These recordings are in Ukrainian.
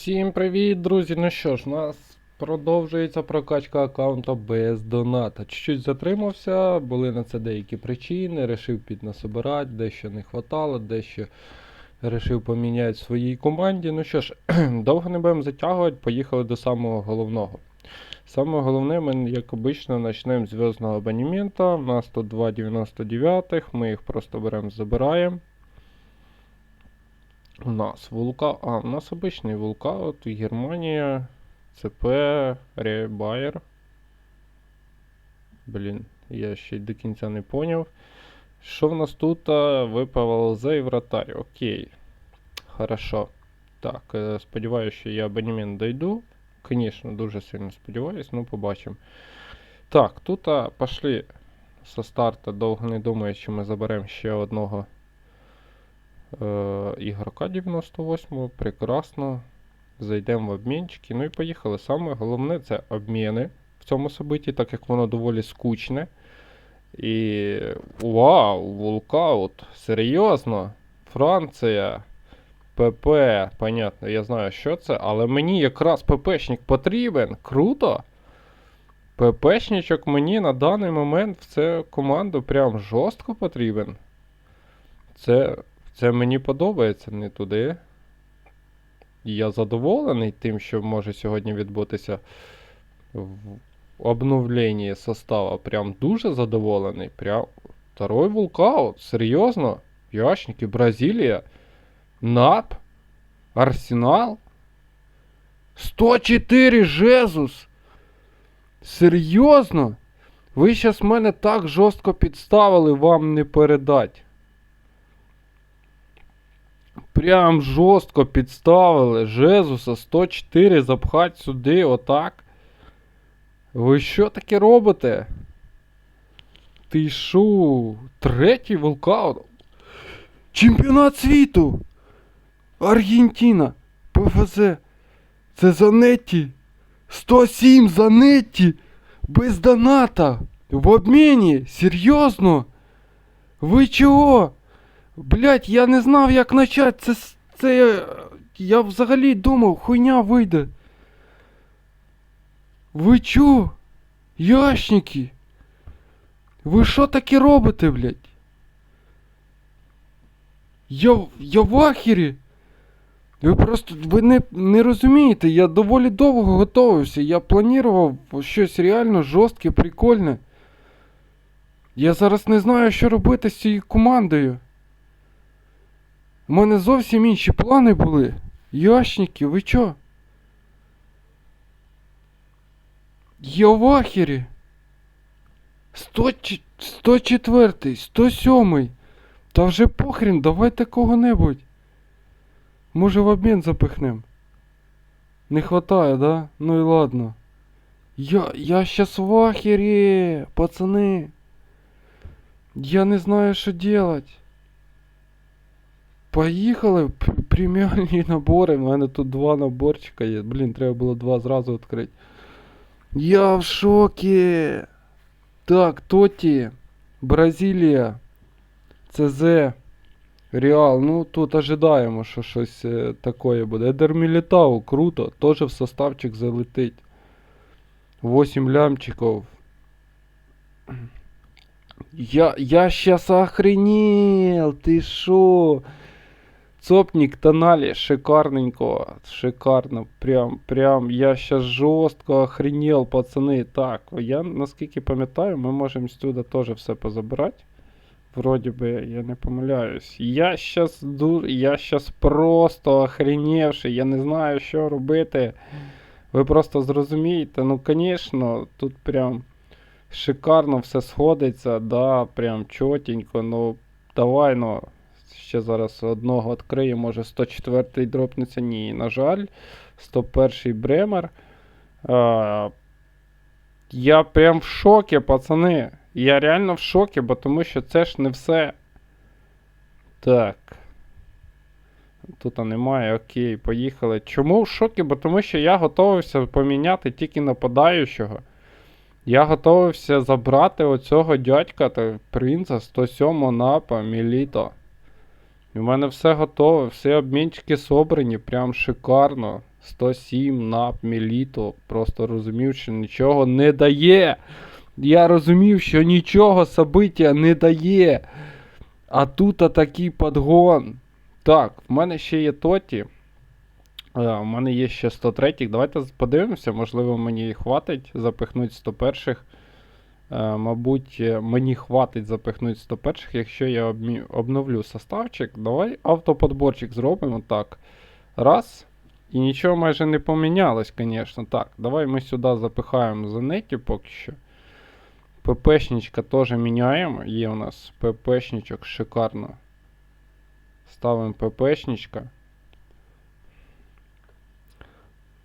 Всім привіт, друзі! Ну що ж, у нас продовжується прокачка аккаунта без доната. Чуть-чуть затримався, були на це деякі причини, рішив піднасобирати, дещо не хватало, дещо рішив поміняти в своїй команді. Ну що ж, довго не будемо затягувати, поїхали до самого головного. Саме головне, ми, як обично, почнемо з зв'язного абонемента. У нас тут 2,99, ми їх просто беремо, забираємо. У нас вулка. А, у нас обичний вулкаут, Германія, ЦП, Ребайер. Блін, я ще й до кінця не поняв. Що в нас тут? А, Випав ЛЗ і вратарь. Окей. Хорошо. Так, е, сподіваюся, що я абонемент дойду. Звісно, дуже сильно сподіваюсь, ну побачимо. Так, тут а, пошли со старта, довго не думаю, що ми заберемо ще одного ігрока 98-го. Прекрасно. Зайдемо в обмінчики. Ну і поїхали. Саме головне це обміни в цьому собиті, так як воно доволі скучне. І. Вау! Вулкаут! Серйозно? Франція. ПП, понятно, я знаю, що це, але мені якраз ППшник потрібен. Круто! ППшничок мені на даний момент в цю команду прям жорстко потрібен. Це, це мені подобається не туди. І Я задоволений тим, що може сьогодні відбутися в обновленні состава. Прям дуже задоволений. Прям второй вулкаут. Серйозно? Яшники, Бразилія. НАП? Арсенал? 104 Жезус! Серйозно? Ви щас мене так жорстко підставили, вам не передать. Прям жорстко підставили Жезуса 104 запхать сюди, отак. Ви що таке робите? Ти шо? Третій вулкаут? Чемпіонат світу! Аргентина! ПФЗ! Це Занетті! 107 Занетті! Без доната! В обміні! Серйозно? Ви чого? Блять, я не знав, як почати. Це, це я, я взагалі думав, хуйня вийде. Ви чо? Яшники? Ви що таке робите, блять? Я, я в ахері. Ви просто ви не, не розумієте, я доволі довго готувався. Я планував щось реально жорстке, прикольне. Я зараз не знаю, що робити з цією командою. У мене зовсім інші плани були. Яшники, ви чо? Я в ахері. 100, 104, 107. Та вже похрін, давайте кого-небудь. Може в обмін запихнем. Не хватає, да? Ну і ладно. Я, я щас в ахері, пацани. Я не знаю, що делать. Поїхали. Преміальні набори. У мене тут два наборчика є. Блін, треба було два зразу відкрити. Я в шокі. Так, Тоті. Бразилія. ЦЗ. Реал, ну тут ожидаємо, що щось е, таке буде. Едер круто, теж в составчик залетить. 8 лямчиков. Я, я щас охренел, ты шо? Цопник тонали, шикарненько, шикарно, прям, прям, я щас жорстко охренел, пацани. Так, я наскільки пам'ятаю, ми можемо сюди теж все позабирати. Вроді би, я не помиляюсь. Я щас ду... я щас просто охреневший, я не знаю, що робити. Ви просто зрозумієте, ну, звісно, тут прям шикарно все сходиться, да, прям чотенько, ну, давай, ну, ще зараз одного відкрию, може 104-й дропнеться, ні, на жаль, 101-й Бремер. А, я прям в шокі, пацани. Я реально в шокі, бо тому що це ж не все. Так. Тут немає, окей, поїхали. Чому в шокі? Бо тому що я готувався поміняти тільки нападаючого. Я готувався забрати оцього дядька та принца 107 напа Міліто. І в мене все готове, всі обмінчики собрані, прям шикарно. 107 на міліто. Просто розумів, що нічого не дає. Я розумів, що нічого собиття не дає. А тут такий подгон. Так, в мене ще є тоті. Е, У мене є ще 103. Давайте подивимося, можливо, мені хватить запихнути 101-х. Е, Мабуть, е, мені хватить запихнути 101-х, якщо я обновлю составчик. Давай автоподборчик зробимо так. Раз. І нічого майже не помінялось, звісно. Так, давай ми сюди запихаємо занеті поки що. ППшничка теж міняємо. Є у нас ППшничок, шикарно. Ставимо ППшничка.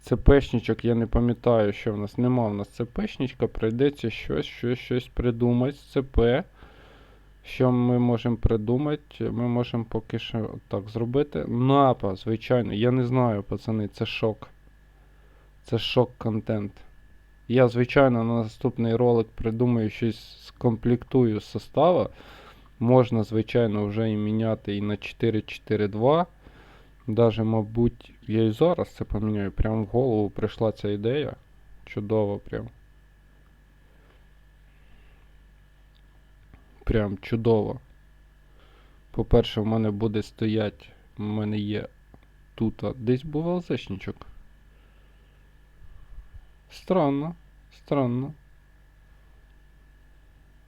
ЦПшничок, я не пам'ятаю, що в нас нема. У нас ЦПшничка, прийдеться щось, щось, щось придумати з ЦП. Що ми можемо придумати? Ми можемо поки що так зробити. Напа, звичайно, я не знаю, пацани, це шок. Це шок-контент. Я, звичайно, на наступний ролик придумаю щось скомплектую з состава. Можна, звичайно, вже і міняти і на 4-4-2. Даже, мабуть, я і зараз це поміняю. Прямо в голову прийшла ця ідея. Чудово прям. Прям чудово. По-перше, в мене буде стоять. У мене є тут. Десь був ЛЗшничок. Странно. Странно.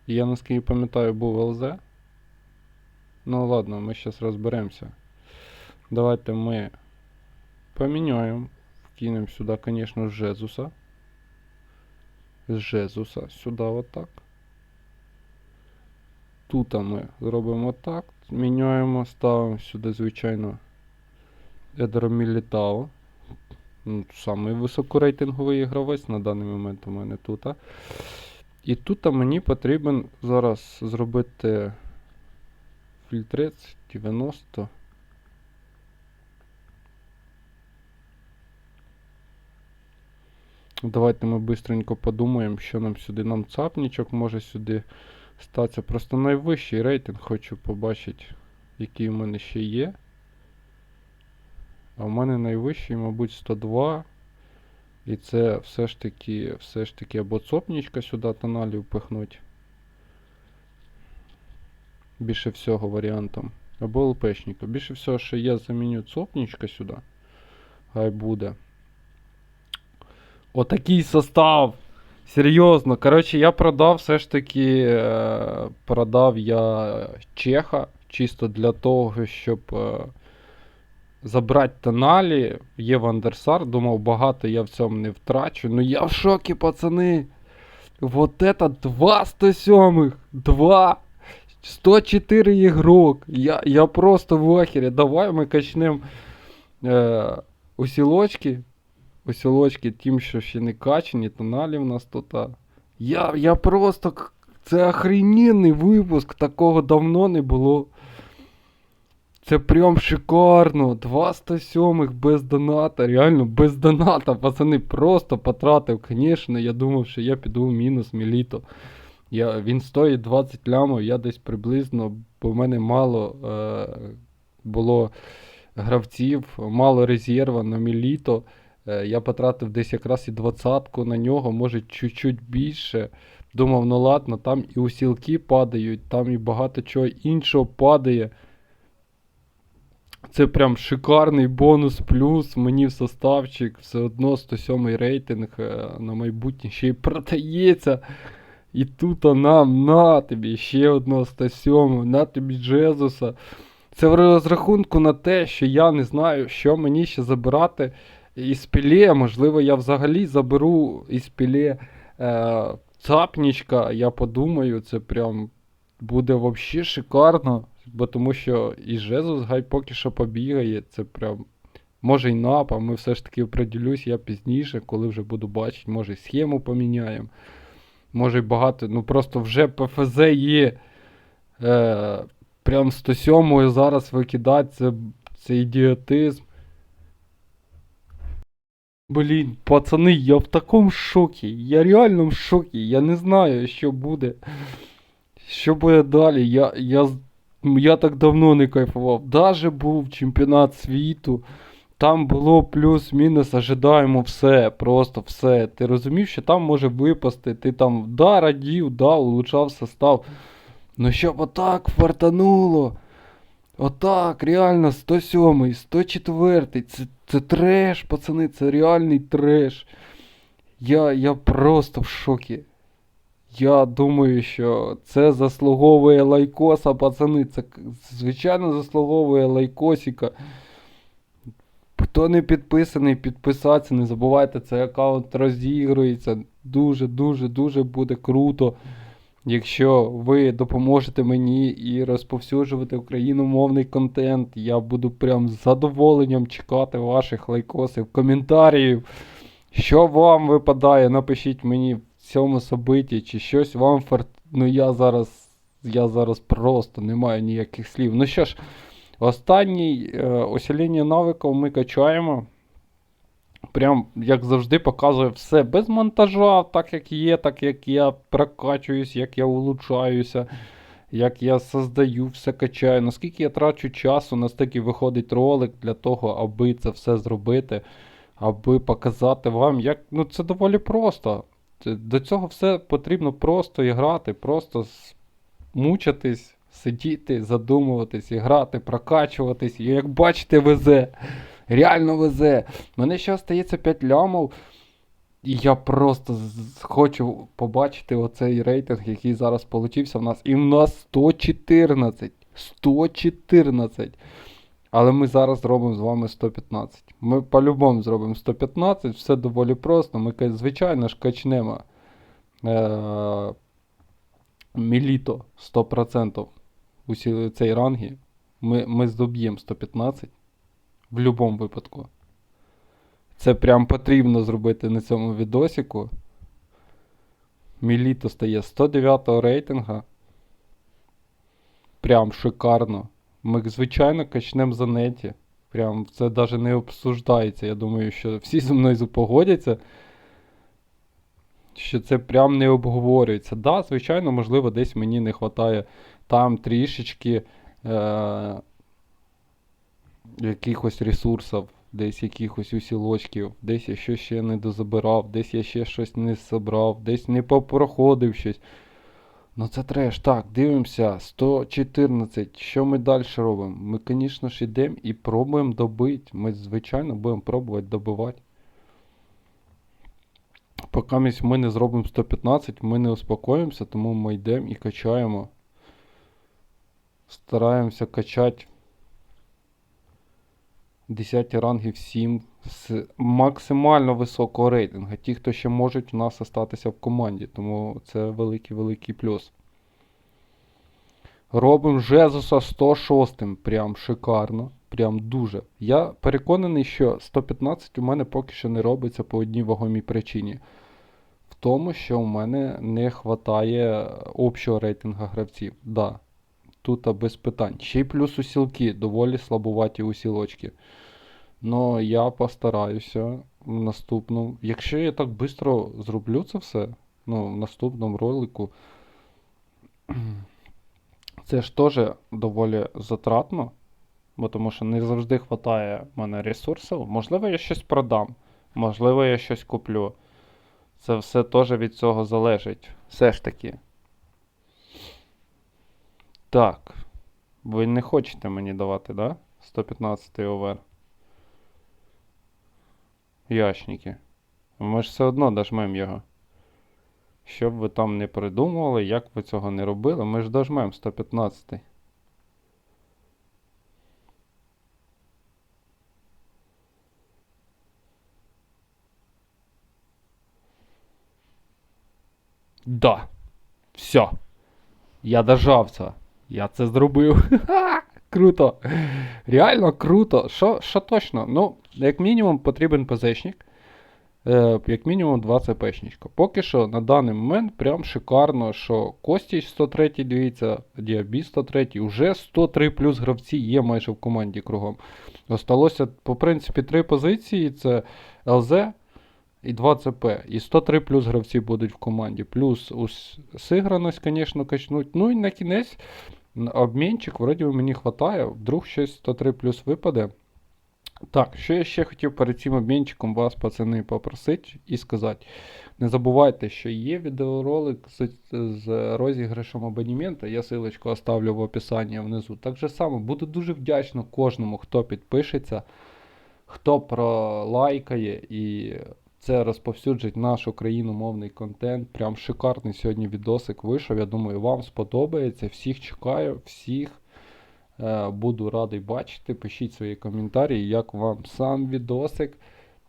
Я наскільки пам'ятаю, був ЛЗ. Ну ладно, ми зараз розберемося. Давайте мы поменяем. Вкинем сюда, конечно, Жезуса. Жезуса сюда вот так. Тут ми зробимо так. Міняємо, ставимо сюди, звичайно, Едро Мілітао. Ну, Самий високорейтинговий гравець на даний момент у мене тут. І тут мені потрібен зараз зробити фільтрець 90. Давайте ми бистренько подумаємо, що нам сюди. Нам цапнічок може сюди статися. Просто найвищий рейтинг хочу побачити, який в мене ще є. А в мене найвищий, мабуть, 102. І це все ж таки, все ж таки або цопнічка сюди тоналів пихнуть. Більше всього варіантом. Або ЛПшника. Більше всього, що я заміню цопнічка сюди. Хай буде. Отакий состав. Серйозно. Коротше, я продав все ж таки. Е, продав я Чеха чисто для того, щоб е, забрати тоналі. Є Вандерсар. Думав, багато я в цьому не втрачу. Ну я в шокі, пацани. Вот это 2 107. 2. 104 ігрок. Я, я просто в ахері. Давай ми качнемо е, усілочки. Усілочки, тим, що ще не качені, тоналі в нас тут. Я, я просто. Це охрененний випуск, такого давно не було. Це прям шикарно. 2 107 без доната. Реально без доната. Пацани просто потратив. Звісно, я думав, що я піду в мінус міліто. Я, він стоїть 20 лямов, я десь приблизно, бо в мене мало е, було гравців, мало резерва на міліто. Е, Я потратив десь якраз і двадцятку на нього, може чуть-чуть більше. Думав, ну ладно, там і усілки падають, там і багато чого іншого падає. Це прям шикарний бонус плюс мені в составчик. Все одно 107 рейтинг е, на майбутнє ще й продається. І тут нам на тобі ще одного 107, на тобі Джезуса. Це в розрахунку на те, що я не знаю, що мені ще забирати із. Можливо, я взагалі заберу із е, цапнічка. Я подумаю, це прям буде взагалі шикарно. Бо тому що і Жезус гай поки що побігає. Це прям. Може й напа, ми все ж таки определюсь я пізніше, коли вже буду бачити, може й схему поміняємо. Може й багато. Ну просто вже ПФЗ є. Е, прям 107 зараз викидати, це, це ідіотизм. Блін, пацани, я в такому шокі. Я реально в шокі. Я не знаю, що буде. Що буде далі. Я, я, я так давно не кайфував. Даже був чемпіонат світу. там було плюс-мінус ожидаємо все, просто все. Ти розумів, що там може випасти, ти там да, радів, да, улучшав состав. Ну щоб отак фартануло. Отак, реально, 107, 104, це, це треш, пацани, це реальний треш. Я, я просто в шокі. Я думаю, що це заслуговує лайкоса, пацани. Це звичайно заслуговує лайкосика. Хто не підписаний, підписатися, не забувайте, цей аккаунт розігрується. Дуже, дуже, дуже буде круто. Якщо ви допоможете мені і розповсюджувати україномовний контент, я буду прям з задоволенням чекати ваших лайкосів, коментарів. Що вам випадає, напишіть мені в цьому собиті, чи щось вам фарт... Ну я зараз. Я зараз просто не маю ніяких слів. Ну що ж, останній е, усилення навиків ми качаємо. Прям, як завжди, показує все без монтажа, так як є, так як я прокачуюсь, як я улучшаюся, як я создаю, все качаю. Наскільки я трачу часу, настільки виходить ролик для того, аби це все зробити, аби показати вам, як. Ну, це доволі просто. До цього все потрібно просто і грати, просто мучитись, сидіти, задумуватись, і грати, прокачуватись. І як бачите, везе. Реально везе. Мене ще остається 5 лямов. І я просто хочу побачити оцей рейтинг, який зараз получився в нас. І в нас 114. 114. Але ми зараз зробимо з вами 115. Ми по-любому зробимо 115, все доволі просто. Ми, звичайно ж, качнемо е- міліто 100% усі цей ранги. Ми, ми здоб'ємо 115 в будь-якому випадку. Це прям потрібно зробити на цьому відосіку. Міліто стає 109 рейтинга. Прям шикарно. Ми, звичайно, качнемо за неті. Прям це навіть не обсуждається. Я думаю, що всі зі мною погодяться. Що це прям не обговорюється. Да, звичайно, можливо, десь мені не вистачає там трішечки е- якихось ресурсів, десь якихось усілочків, десь я щось ще не дозабирав, десь я ще щось не зібрав, десь не попроходив щось. Ну це треш. Так, дивимося. 114. Що ми далі робимо? Ми, звісно ж, йдемо і пробуємо добити. Ми, звичайно, будемо пробувати добивати. Поки ми не зробимо 115, ми не успокоїмося, тому ми йдемо і качаємо. Стараємося качати 10 ранги всім з максимально високого рейтингу. Ті, хто ще можуть у нас остатися в команді, тому це великий-великий плюс. Робимо Жезуса 106. Прям шикарно. Прям дуже. Я переконаний, що 115 у мене поки що не робиться по одній вагомій причині. В тому, що у мене не вистачає общого рейтингу гравців. Да, тут без питань. Ще й плюс усілки, доволі слабуваті усілочки. Ну, я постараюся в наступному. Якщо я так швидко зроблю це все, ну, в наступному ролику. Це ж теж доволі затратно, бо тому що не завжди вистачає мене ресурсів. Можливо, я щось продам, можливо, я щось куплю. Це все теж від цього залежить. Все ж таки. Так. Ви не хочете мені давати, да? 115 овер. Ящники. Ми ж все одно дожмем його. Щоб ви там не придумували, як ви цього не робили, ми ж дожмем 115. Да. Все. Я дожав це. Я це зробив. Круто. Реально круто. Що, точно? Ну, як мінімум потрібен ПЗшник. Е, як мінімум 2 ЦПшничка. Поки що на даний момент прям шикарно, що Костіч 103, дивіться, Діабі 103, вже 103 плюс гравці є майже в команді кругом. Осталося, по принципі, 3 позиції: це ЛЗ і 2 ЦП. І 103 плюс гравці будуть в команді. Плюс сиграність, звісно, качнуть. Ну і на кінець обмінчик, вроді мені хватає. Вдруг щось 103 плюс випаде. Так, що я ще хотів перед цим обмінчиком вас, пацани, попросити і сказати. Не забувайте, що є відеоролик з, з розіграшем абонемента. Я силочку оставлю в описанні внизу. Так же само, буду дуже вдячно кожному, хто підпишеться, хто пролайкає і це розповсюджить наш україномовний контент. Прям шикарний сьогодні відосик вийшов. Я думаю, вам сподобається. Всіх чекаю, всіх. Е, Буду радий бачити. Пишіть свої коментарі, як вам сам відосик.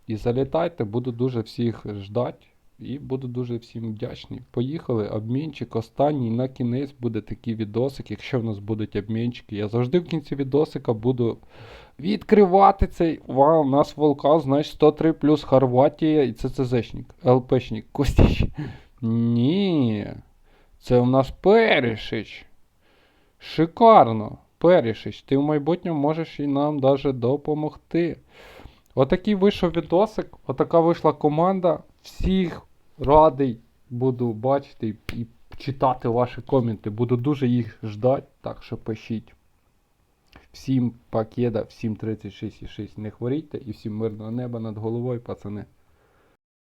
І залітайте, буду дуже всіх ждати. І буду дуже всім вдячний. Поїхали. Обмінчик останній на кінець буде такий відосик. Якщо в нас будуть обмінчики, я завжди в кінці відосика буду відкривати цей. Вау, у нас волкан, значить 103 плюс Хорватія і ЦЦЗшник, ЛПшник, Костіч. Ні. Це у нас Перешич. Шикарно. Перішич, ти в майбутньому можеш і нам даже допомогти. Отакий вийшов відосик, отака вийшла команда. Всіх радий буду бачити і читати ваші коменти. Буду дуже їх ждати, так що пишіть. Всім пакеда, всім 36,6 не хворійте і всім мирного неба над головою, пацани.